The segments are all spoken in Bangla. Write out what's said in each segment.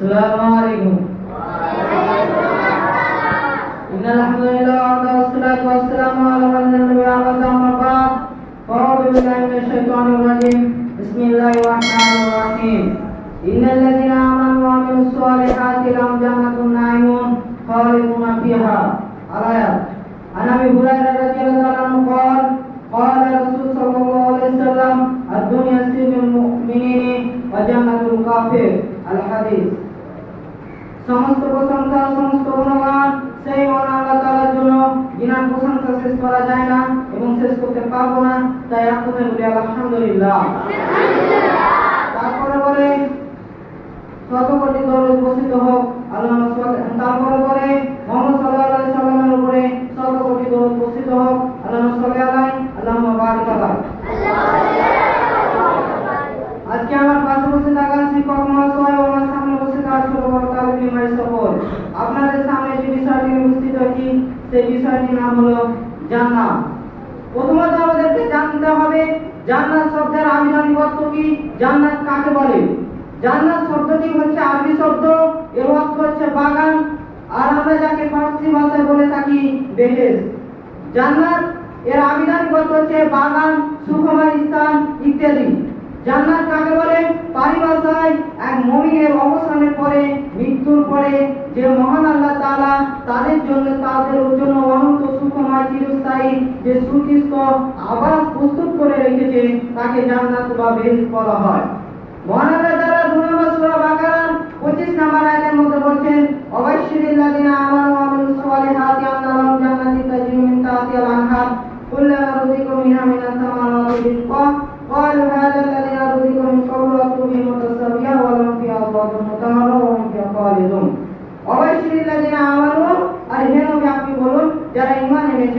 Assalamualaikum. Assalamualaikum. Innalillahi wa inna ilaihi raji'un. Innal করা যায় না এবং শেষ করতে পারব না তাই আপনাদের বলি আলহামদুলিল্লাহ। তারপরে বলে শতকোটি দরুদ বসিত হোক আল্লাহ তারপরে বলে মোহাম্মদ সাল্লাল্লাহু আলাইহি সাল্লামের উপরে দরুদ বসিত হোক আল্লাহ আল্লাহুম্মা বারিক আলাইহি আজকে আমার পাশে বসে থাকা শিক্ষক মহাশয় ও আমার সামনে বসে থাকা ছোট বড় তালিবি সকল। আপনাদের সামনে যে বিষয়টি উপস্থিত হয়েছি সেই বিষয়টির নাম হলো জানতে হবে। জান্নাত শব্দের আবিধানিক অর্থ কি জান্নাত কাকে বলে? জান্নাত শব্দটি হচ্ছে আরবি শব্দ, এর অর্থ হচ্ছে বাগান। আর আমরা যাকে ফার্সি ভাষায় বলে থাকি বেহেস জান্নাত, এর আবিধানিক অর্থ হচ্ছে বাগান, সুখময় স্থান ইত্যাদি। জান্নাত কাকে বলে? পারিভাষায় এক মুমিনের অবসানের পরে, মৃত্যুর পরে যে মহান আল্লাহ তাআলা তাদের জন্য তাদের জন্য অনন্ত সুখময় চিরস্থায়ী যে সুচিস্ত আবাস প্রস্তুত করে রেখেছে, তাকে জান্নাত বা বেহেশত বলা হয়। মহান আল্লাহ তাআলা দুই নম্বর সূরা বাকারা 25 নম্বর আয়াতের মধ্যে বলছেন অবশ্যই লাযিনা আমানু ওয়া আমিলুস সালিহাতি আন্না লাহুম জান্নাতিন তাজরি মিন তাহতিহাল আনহার। কুল্লামা রুজিকু মিনহা মিনাস সামারাতি রিজকা।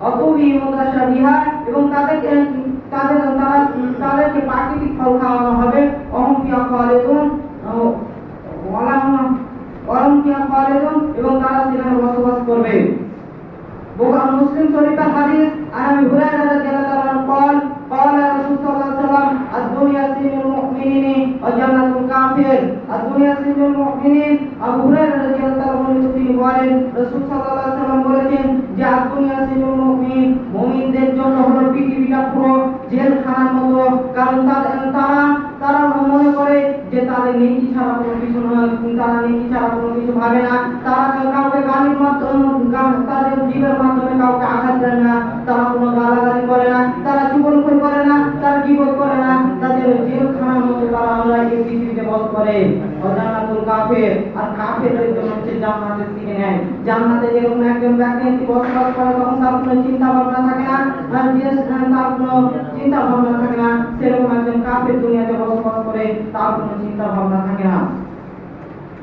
অতবি মুদাসা বিহার এবং তাদেরকে তাদের তারা তাদেরকে প্রাকৃতিক ফল খাওয়ানো হবে অহংকিয়া খালেদুন অহংকিয়া খালেদুন এবং তারা সেখানে বসবাস করবে বুখারী মুসলিম শরীফের হাদিস আর আমি হুরায়রা রাদিয়াল্লাহু তাআলা আনহু قال قال رسول صلى الله عليه وسلم الدنيا سجن المؤمنين وجنة الكافر الدنيا سجن المؤمنين আবু হুরায়রা রাদিয়াল্লাহু তাআলা বর্ণিত তিনি বলেন রাসূল সাল্লাল্লাহু জেলখানার মতো কারণ তাদের তারা তারা মনে করে যে তাদের নেকি ছাড়া কোনো কিছু নয়, তারা নেকি ছাড়া কোনো কিছু ভাবে না। তারা কেউ কাউকে গালির মাধ্যমে গান- তাদের জীবের মাধ্যমে কাউকে আঘাত দেয় না তারা কোনো গালাগালি করে না তারা জীবনক্ষয় করে না তারা জীবন করে না তাদের জেলখানার মতো তারা আমরা এই পৃথিবীতে বস করে অজানাতুল কাফের আর কাফেরদের জন্য হচ্ছে জান্নাতের দিকে নেয়। জান্নাতে যেরকম একজন ব্যক্তি বসবাস করে, তখন তার কোনো চিন্তা ভাবনা থাকে না, আর যে তার কোনো চিন্তা ভাবনা থাকে না, সেরকম একজন কাফের দুনিয়াতে বসবাস করে, তার কোনো চিন্তা ভাবনা থাকে না।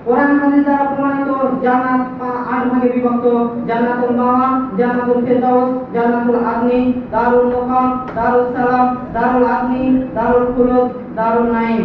কোরআন হাদিস দ্বারা প্রমাণিত, জান্নাত আট ভাগে বিভক্ত, জান্নাতুল মাওয়া, জান্নাতুল ফেরদাউস, জান্নাতুল আদনি, দারুল মুকাম, দারুল সালাম, দারুল আদনি, দারুল খুলুদ, দারুল নাঈম।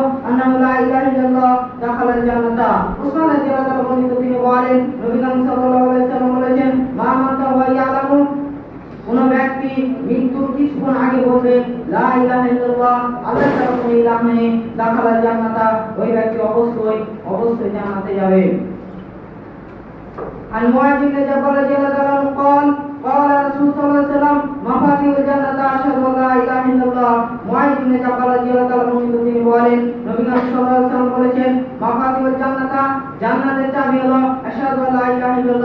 বর্ণিত তিনি বলেন নবী করিম সাল্লাল্লাহু আলাইহি ওয়াসাল্লাম বলেছেন মা মান তাওবা ইয়ালামু কোন ব্যক্তি মৃত্যুর কিছুক্ষণ আগে বলবে লা ইলাহা ইল্লাল্লাহ আল্লাহ ছাড়া কোনো ইলাহ নেই দাখালাল জান্নাতা ওই ব্যক্তি অবশ্যই অবশ্যই জান্নাতে যাবে عن معاذ بن جبل رضي الله تعالى عنه قال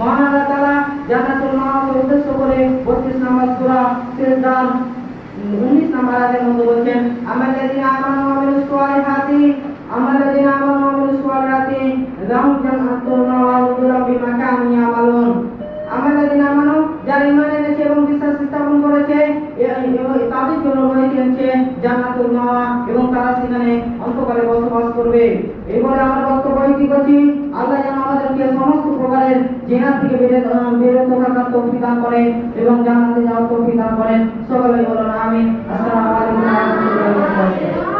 মহান আল্লাহ তাআলা জান্নাতুল মাওয়াকে উদ্দেশ্য করে 32 নম্বর সূরা সিজদার 19 নম্বর আয়াতের মধ্যে বলছেন আমাল্লাযিনা আমানু ওয়া আমিলুস সালিহাতি আমাল্লাযিনা আমানু ওয়া আমিলুস সালিহাতি, লাহুম জান্নাতুল নুজুলাম বিমা কানু ইয়ামালুন। আমাল্লাযিনা আমানু এবং বিশ্বাস স্থাপন করেছে তাদের জন্য রয়েছে জান্নাতুল মাওয়া এবং তারা সেখানে অন্তকালে বসবাস করবে। এই বলে আমার বক্তব্য কি করছি জেনা থেকে বেরোতে বেরোতে থাকার তৌফিক দান করেন এবং জানাতে যাওয়ার তৌফিক দান করেন। সকলেই বলুন আমি আসসালামু আলাইকুম ওয়া রাহমাতুল্লাহি ওয়া বারাকাতুহু।